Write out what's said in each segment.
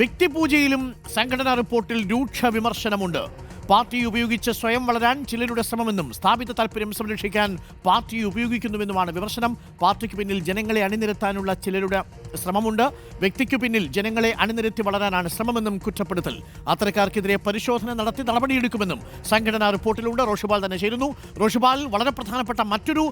വ്യക്തിപൂജയിലും സംഘടനാ റിപ്പോർട്ടിൽ രൂക്ഷ വിമർശനമുണ്ട്. പാർട്ടി ഉപയോഗിച്ച് സ്വയം വളരാൻ ചിലരുടെ ശ്രമമെന്നും സ്ഥാപിത താല്പര്യം സംരക്ഷിക്കാൻ പാർട്ടി ഉപയോഗിക്കുന്നുവെന്നുമാണ് വിമർശനം. പാർട്ടിക്ക് പിന്നിൽ ജനങ്ങളെ അണിനിരത്താനുള്ള ചിലരുടെ ശ്രമമുണ്ട്. വ്യക്തിക്ക് പിന്നിൽ ജനങ്ങളെ അണിനിരത്തി വളരാനാണ് ശ്രമമെന്നും കുറ്റപ്പെടുത്തൽ. അത്തരക്കാർക്കെതിരെ പരിശോധന നടത്തി നടപടിയെടുക്കുമെന്നും സംഘടനാ റിപ്പോർട്ടിലുണ്ട്. റോഷുപാൽ തന്നെ ചേരുന്നു. റോഷുപാൽ വളരെ പ്രധാനപ്പെട്ട മറ്റൊരു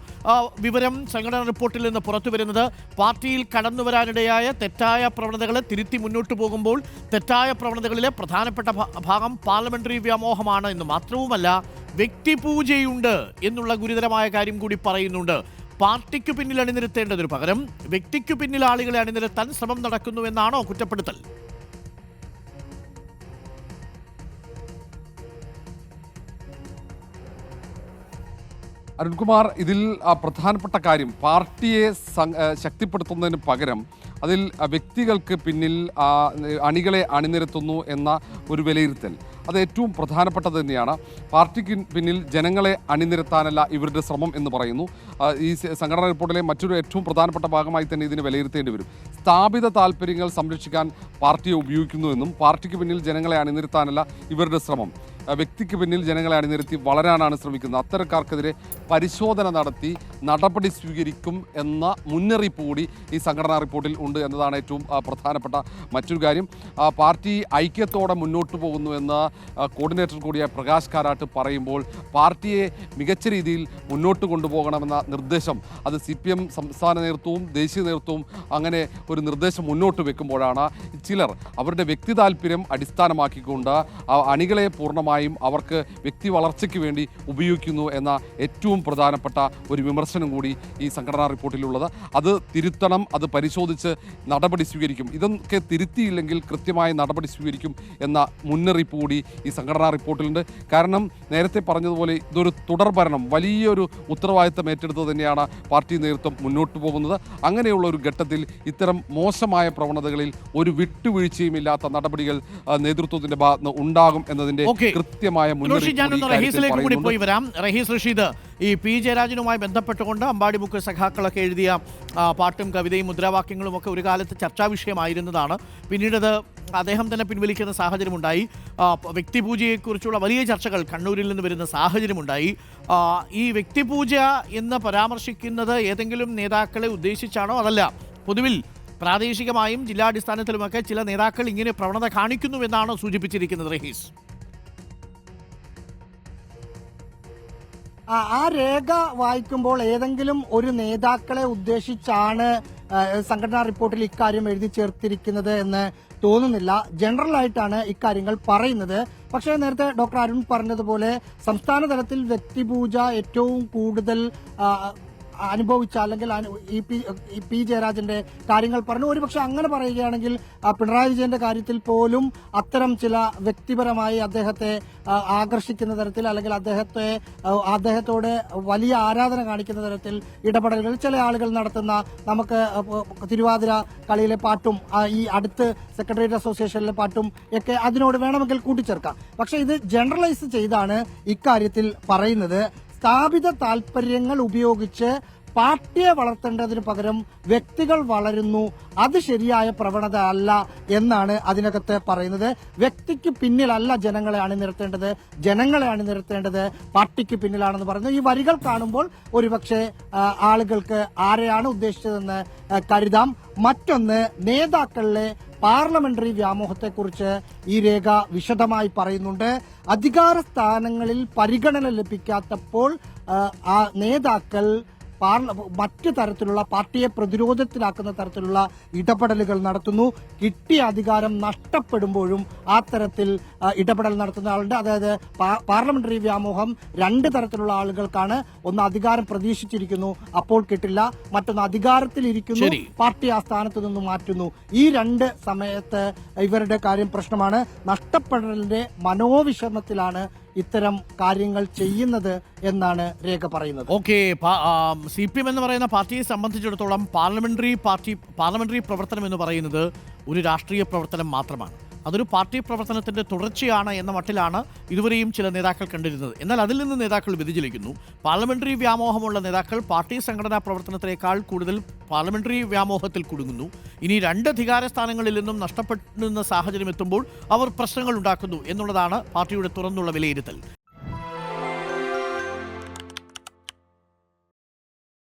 വിവരം സംഘടനാ റിപ്പോർട്ടിൽ നിന്ന് പുറത്തു വരുന്നത് പാർട്ടിയിൽ കടന്നുവരാനിടയായ തെറ്റായ പ്രവണതകളെ തിരുത്തി മുന്നോട്ട് പോകുമ്പോൾ തെറ്റായ പ്രവണതകളിലെ പ്രധാനപ്പെട്ട ഭാഗം പാർലമെന്ററി വ്യാമോഹമാണ് എന്ന് മാത്രവുമല്ല വ്യക്തിപൂജയുണ്ട് എന്നുള്ള ഗുരുതരമായ കാര്യം കൂടി പറയുന്നുണ്ട്. പാർട്ടിക്ക് പിന്നിൽ അണിനിരത്തേണ്ടതിന് പകരം വ്യക്തിക്ക് പിന്നിൽ ആളുകളെ അണിനിരത്താൻ ശ്രമം നടക്കുന്നുവെന്നാണോ കുറ്റപ്പെടുത്തൽ? അരുൺകുമാർ ഇതിൽ പ്രധാനപ്പെട്ട കാര്യം പാർട്ടിയെ ശക്തിപ്പെടുത്തുന്നതിന് പകരം അതിൽ വ്യക്തികൾക്ക് പിന്നിൽ അണികളെ അണിനിരത്തുന്നു എന്ന ഒരു വിലയിരുത്തൽ. അത് ഏറ്റവും പ്രധാനപ്പെട്ടത് തന്നെയാണ്. പാർട്ടിക്ക് പിന്നിൽ ജനങ്ങളെ അണിനിരത്താനല്ല ഇവരുടെ ശ്രമം എന്ന് പറയുന്നു. ഈ സംഘടനാ റിപ്പോർട്ടിലെ മറ്റൊരു ഏറ്റവും പ്രധാനപ്പെട്ട ഭാഗമായി തന്നെ ഇതിന് വിലയിരുത്തേണ്ടി വരും. സ്ഥാപിത താല്പര്യങ്ങൾ സംരക്ഷിക്കാൻ പാർട്ടിയെ ഉപയോഗിക്കുന്നുവെന്നും പാർട്ടിക്ക് പിന്നിൽ ജനങ്ങളെ അണിനിരത്താനല്ല ഇവരുടെ ശ്രമം. വ്യക്തിക്ക് പിന്നിൽ ജനങ്ങളെ അണിനിരത്തി വളരാനാണ് ശ്രമിക്കുന്നത്. അത്തരക്കാർക്കെതിരെ പരിശോധന നടത്തി നടപടി സ്വീകരിക്കും എന്ന മുന്നറിയിപ്പ് കൂടി ഈ സംഘടനാ റിപ്പോർട്ടിൽ ഉണ്ട് എന്നതാണ് ഏറ്റവും പ്രധാനപ്പെട്ട മറ്റൊരു കാര്യം. പാർട്ടി ഐക്യത്തോടെ മുന്നോട്ട് പോകുന്നു എന്ന് കോർഡിനേറ്റർ കൂടിയ പ്രകാശ് കാരാട്ട് പറയുമ്പോൾ പാർട്ടിയെ മികച്ച രീതിയിൽ മുന്നോട്ട് കൊണ്ടുപോകണമെന്ന നിർദ്ദേശം അത് സി പി എം സംസ്ഥാന നേതൃത്വവും ദേശീയ നേതൃത്വവും അങ്ങനെ ഒരു നിർദ്ദേശം മുന്നോട്ട് വെക്കുമ്പോഴാണ് ചിലർ അവരുടെ വ്യക്തി താല്പര്യം അടിസ്ഥാനമാക്കിക്കൊണ്ട് അണികളെ പൂർണമായും അവർക്ക് വ്യക്തി വളർച്ചയ്ക്ക് വേണ്ടി ഉപയോഗിക്കുന്നു എന്ന ഏറ്റവും പ്രധാനപ്പെട്ട ഒരു വിമർശനം കൂടി ഈ സംഘടനാ റിപ്പോർട്ടിലുള്ളത്. അത് തിരുത്തണം അത് പരിശോധിച്ച് നടപടി സ്വീകരിക്കും. ഇതൊക്കെ തിരുത്തിയില്ലെങ്കിൽ കൃത്യമായ നടപടി സ്വീകരിക്കും എന്ന മുന്നറിയിപ്പ് കൂടി ഈ സംഘടനാ റിപ്പോർട്ടിലുണ്ട്. കാരണം നേരത്തെ പറഞ്ഞതുപോലെ ഇതൊരു തുടർ ഭരണം വലിയൊരു ഉത്തരവാദിത്തം ഏറ്റെടുത്ത് തന്നെയാണ് പാർട്ടി നേതൃത്വം മുന്നോട്ട് പോകുന്നത്. അങ്ങനെയുള്ള ഒരു ഘട്ടത്തിൽ ഇത്തരം മോശമായ പ്രവണതകളിൽ ഒരു വിട്ടുവീഴ്ചയും ഇല്ലാത്ത നടപടികൾ നേതൃത്വത്തിന്റെ ഭാഗത്ത് ഉണ്ടാകും എന്നതിന്റെ. കൃത്യമായ കൂടി റഹീസിലേക്ക് കൂടി പോയി വരാം. റഹീസ് റഷീദ് ഈ പി ജയരാജനുമായി ബന്ധപ്പെട്ടുകൊണ്ട് അമ്പാടി ബുക്ക് സഖാക്കളൊക്കെ എഴുതിയ പാട്ടും കവിതയും മുദ്രാവാക്യങ്ങളും ഒക്കെ ഒരു കാലത്ത് ചർച്ചാ വിഷയമായിരുന്നതാണ്. പിന്നീടത് അദ്ദേഹം തന്നെ പിൻവലിക്കുന്ന സാഹചര്യമുണ്ടായി. വ്യക്തിപൂജയെക്കുറിച്ചുള്ള വലിയ ചർച്ചകൾ കണ്ണൂരിൽ നിന്ന് വരുന്ന സാഹചര്യമുണ്ടായി. ഈ വ്യക്തിപൂജ എന്ന് പരാമർശിക്കുന്നത് ഏതെങ്കിലും നേതാക്കളെ ഉദ്ദേശിച്ചാണോ അതല്ല. പൊതുവിൽ പ്രാദേശികമായും ജില്ലാടിസ്ഥാനത്തിലുമൊക്കെ ചില നേതാക്കൾ ഇങ്ങനെ പ്രവണത കാണിക്കുന്നുവെന്നാണ് സൂചിപ്പിച്ചിരിക്കുന്നത് റഹീസ്. ആ രേഖ വായിക്കുമ്പോൾ ഏതെങ്കിലും ഒരു നേതാക്കളെ ഉദ്ദേശിച്ചാണ് സംഘടനാ റിപ്പോർട്ടിൽ ഇക്കാര്യം എഴുതി ചേർത്തിരിക്കുന്നത് എന്ന് തോന്നുന്നില്ല. ജനറൽ ആയിട്ടാണ് ഇക്കാര്യങ്ങൾ പറയുന്നത്. പക്ഷേ നേരത്തെ ഡോക്ടർ അരുൺ പറഞ്ഞതുപോലെ സംസ്ഥാന തലത്തിൽ വ്യക്തിപൂജ ഏറ്റവും കൂടുതൽ അനുഭവിച്ച അല്ലെങ്കിൽ ഈ പി പി ജയരാജന്റെ കാര്യങ്ങൾ പറഞ്ഞു. ഒരുപക്ഷെ അങ്ങനെ പറയുകയാണെങ്കിൽ പിണറായി വിജയന്റെ കാര്യത്തിൽ പോലും അത്തരം ചില വ്യക്തിപരമായി അദ്ദേഹത്തെ ആകർഷിക്കുന്ന തരത്തിൽ അല്ലെങ്കിൽ അദ്ദേഹത്തെ അദ്ദേഹത്തോട് വലിയ ആരാധന കാണിക്കുന്ന തരത്തിൽ ഇടപെടലുകൾ ചില ആളുകൾ നടത്തുന്ന നമുക്ക് തിരുവാതിര കളിയിലെ പാട്ടും ഈ അടുത്ത് സെക്രട്ടേറിയറ്റ് അസോസിയേഷനിലെ പാട്ടും ഒക്കെ അതിനോട് വേണമെങ്കിൽ കൂട്ടിച്ചേർക്കാം. പക്ഷെ ഇത് ജനറലൈസ് ചെയ്താണ് ഇക്കാര്യത്തിൽ പറയുന്നത്. സ്ഥാപിത താല്പര്യങ്ങൾ ഉപയോഗിച്ച് പാർട്ടിയെ വളർത്തേണ്ടതിന് പകരം വ്യക്തികൾ വളരുന്നു. അത് ശരിയായ പ്രവണത അല്ല എന്നാണ് അതിനകത്ത് പറയുന്നത്. വ്യക്തിക്ക് പിന്നിലല്ല ജനങ്ങളെ അണിനിരത്തേണ്ടത്. ജനങ്ങളെ അണിനിരത്തേണ്ടത് പാർട്ടിക്ക് പിന്നിലാണെന്ന് പറയുന്നു. ഈ വരികൾ കാണുമ്പോൾ ഒരുപക്ഷെ ആളുകൾക്ക് ആരെയാണ് ഉദ്ദേശിച്ചതെന്ന് കരുതാം. മറ്റൊന്ന് നേതാക്കളിലെ പാർലമെന്ററി വ്യാമോഹത്തെക്കുറിച്ച് ഈ രേഖ വിശദമായി പറയുന്നുണ്ട്. അധികാര സ്ഥാനങ്ങളിൽ പരിഗണന ലഭിക്കാത്തപ്പോൾ ആ, നേതാക്കൾ മറ്റു തരത്തിലുള്ള പാർട്ടിയെ പ്രതിരോധത്തിലാക്കുന്ന തരത്തിലുള്ള ഇടപെടലുകൾ നടത്തുന്നു. കിട്ടിയ അധികാരം നഷ്ടപ്പെടുമ്പോഴും ആ തരത്തിൽ ഇടപെടൽ നടത്തുന്ന ആളുണ്ട്. അതായത് പാർലമെന്ററി വ്യാമോഹം രണ്ട് തരത്തിലുള്ള ആളുകൾക്കാണ്. ഒന്ന് അധികാരം പ്രതീക്ഷിച്ചിരിക്കുന്നു അപ്പോൾ കിട്ടില്ല. മറ്റൊന്ന് അധികാരത്തിൽ ഇരിക്കുന്നു പാർട്ടി ആ സ്ഥാനത്ത് നിന്ന് മാറ്റുന്നു. ഈ രണ്ട് സമയത്ത് ഇവരുടെ കാര്യം പ്രശ്നമാണ്. നഷ്ടപ്പെടലിന്റെ മനോവിഷമത്തിലാണ് ഇത്തരം കാര്യങ്ങൾ ചെയ്യുന്നത് എന്നാണ് രേഖ പറയുന്നത്. ഓക്കെ സി പി എം എന്ന് പറയുന്ന പാർട്ടിയെ സംബന്ധിച്ചിടത്തോളം പാർലമെന്ററി പാർട്ടി പാർലമെന്ററി പ്രവർത്തനം എന്ന് പറയുന്നത് ഒരു രാഷ്ട്രീയ പ്രവർത്തനം മാത്രമാണ്. അതൊരു പാർട്ടി പ്രവർത്തനത്തിന്റെ തുടർച്ചയാണ് എന്ന മട്ടിലാണ് ഇതുവരെയും ചില നേതാക്കൾ കണ്ടിരുന്നത്. എന്നാൽ അതിൽ നിന്ന് നേതാക്കൾ വ്യതിചലിക്കുന്നു. പാർലമെന്ററി വ്യാമോഹമുള്ള നേതാക്കൾ പാർട്ടി സംഘടനാ പ്രവർത്തനത്തിനേക്കാൾ കൂടുതൽ പാർലമെന്ററി വ്യാമോഹത്തിൽ കുടുങ്ങുന്നു. ഇനി രണ്ട് അധികാര സ്ഥാനങ്ങളിൽ നിന്നും നഷ്ടപ്പെടുന്ന സാഹചര്യം എത്തുമ്പോൾ അവർ പ്രശ്നങ്ങൾ ഉണ്ടാക്കുന്നു എന്നുള്ളതാണ് പാർട്ടിയുടെ തുറന്നുള്ള വിലയിരുത്തൽ.